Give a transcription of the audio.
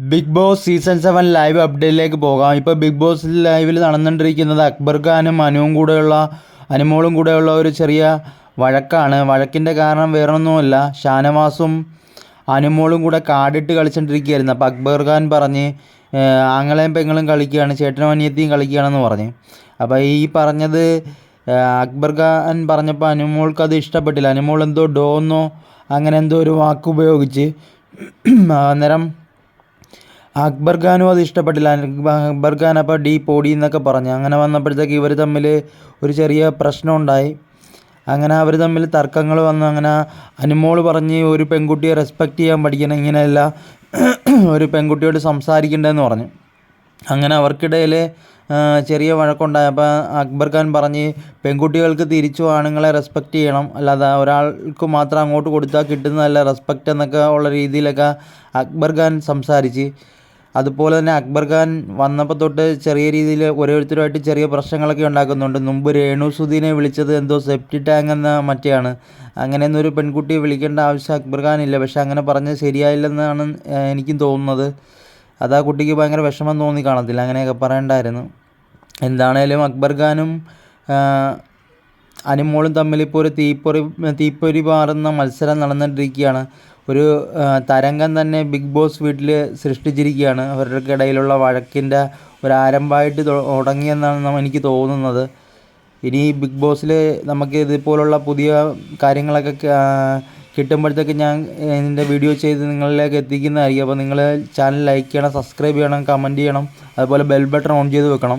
Bigg Boss season seven live അപ്ഡേറ്റിലേക്ക് പോകാം. ഇപ്പോൾ big boss ലൈവിൽ നടന്നുകൊണ്ടിരിക്കുന്നത് അക്ബർ ഖാനും അനുവും കൂടെയുള്ള അനുമോളും കൂടെയുള്ള ഒരു ചെറിയ വഴക്കാണ്. വഴക്കിന്റെ കാരണം വേറൊന്നുമല്ല. ഷാനവാസും അനുമോളും കൂടെ കാടിട്ട് കളിച്ചുകൊണ്ടിരിക്കുകയായിരുന്നു അപ്പോൾ അക്ബർ ഖാൻ പറഞ്ഞ് "ഏഹ്, ആങ്ങളെയും പെങ്ങളും കളിക്കുകയാണ്. ചേട്ടനും അനിയത്തിയും കളിക്കുകയാണെന്ന് പറഞ്ഞ്. അപ്പോൾ ഈ പറഞ്ഞത് അക്ബർ ഖാൻ പറഞ്ഞപ്പോൾ അനുമോൾക്ക് അത് ഇഷ്ടപ്പെട്ടില്ല. അനുമോൾ എന്തോ ഡോന്നോ അങ്ങനെ എന്തോ ഒരു വാക്ക് ഉപയോഗിച്ച് അന്നേരം അക്ബർ ഖാനും അത് ഇഷ്ടപ്പെട്ടില്ല. അക്ബ- അക്ബർ ഖാൻ അപ്പോൾ ഡീ പോടി എന്നൊക്കെ പറഞ്ഞു. അങ്ങനെ വന്നപ്പോഴത്തേക്ക് ഇവർ തമ്മിൽ ഒരു ചെറിയ പ്രശ്നം ഉണ്ടായി. അങ്ങനെ അവർ തമ്മിൽ തർക്കങ്ങൾ വന്നു. അങ്ങനെ അനുമോൾ പറഞ്ഞ് ഒരു പെൺകുട്ടിയെ റെസ്പെക്റ്റ് ചെയ്യാൻ പഠിക്കണം ഇങ്ങനെയല്ല ഒരു പെൺകുട്ടിയോട് സംസാരിക്കേണ്ടതെന്ന് പറഞ്ഞു. അങ്ങനെ അവർക്കിടയിൽ ചെറിയ വഴക്കുണ്ടായി. അപ്പോൾ അക്ബർ ഖാൻ പറഞ്ഞ് പെൺകുട്ടികൾക്ക് തിരിച്ചു ആണുങ്ങളെ റെസ്പെക്റ്റ് ചെയ്യണം. അല്ലാതെ ഒരാൾക്ക് മാത്രം അങ്ങോട്ട് കൊടുത്താൽ കിട്ടുന്നതല്ല റെസ്പെക്റ്റ് എന്നൊക്കെ ഉള്ള രീതിയിലൊക്കെ അക്ബർ ഖാൻ സംസാരിച്ച്. അതുപോലെ തന്നെ അക്ബർ ഖാൻ വന്നപ്പോൾ തൊട്ട് ചെറിയ രീതിയിൽ ഓരോരുത്തരുമായിട്ട് ചെറിയ പ്രശ്നങ്ങളൊക്കെ ഉണ്ടാക്കുന്നുണ്ട്. മുമ്പ് രേണു സുധീനെ വിളിച്ചത് എന്തോ സെപ്റ്റി ടാങ്ക് എന്ന മറ്റെയാണ്. അങ്ങനെയൊന്നും ഒരു പെൺകുട്ടിയെ വിളിക്കേണ്ട ആവശ്യം അക്ബർ ഖാനില്ല പക്ഷെ അങ്ങനെ പറഞ്ഞത് ശരിയായില്ലെന്നാണ് എനിക്കും തോന്നുന്നത്. അത് ആ കുട്ടിക്ക് ഭയങ്കര വിഷമം തോന്നി കാണത്തില്ല. അങ്ങനെയൊക്കെ പറയണ്ടായിരുന്നു. എന്താണേലും അക്ബർ ഖാനും അനുമോളും തമ്മിൽ ഇപ്പോൾ ഒരു തീപ്പൊറി തീപ്പൊരി മാറുന്ന മത്സരം നടന്നുകൊണ്ടിരിക്കുകയാണ് ഒരു തരംഗം തന്നെ ബിഗ് ബോസ് വീട്ടിൽ സൃഷ്ടിച്ചിരിക്കുകയാണ്. അവരുടെ ഇടയിലുള്ള വഴക്കിന്റെ ഒരു ആരംഭമായിട്ട് തൊ- തുടങ്ങിയെന്നാണ് എനിക്ക് തോന്നുന്നത്. ഇനി ബിഗ് ബോസിൽ നമുക്ക് ഇതുപോലുള്ള പുതിയ കാര്യങ്ങളൊക്കെ കിട്ടുമ്പോഴത്തേക്ക് ഞാൻ ഇതിന്റെ വീഡിയോ ചെയ്ത് നിങ്ങളിലേക്ക് എത്തിക്കുന്നതായിരിക്കും. അപ്പോൾ നിങ്ങൾ ചാനൽ ലൈക്ക് ചെയ്യണം സബ്സ്ക്രൈബ് ചെയ്യണം കമന്റ് ചെയ്യണം അതുപോലെ ബെൽ ബട്ടൺ ഓൺ ചെയ്ത് വെക്കണം.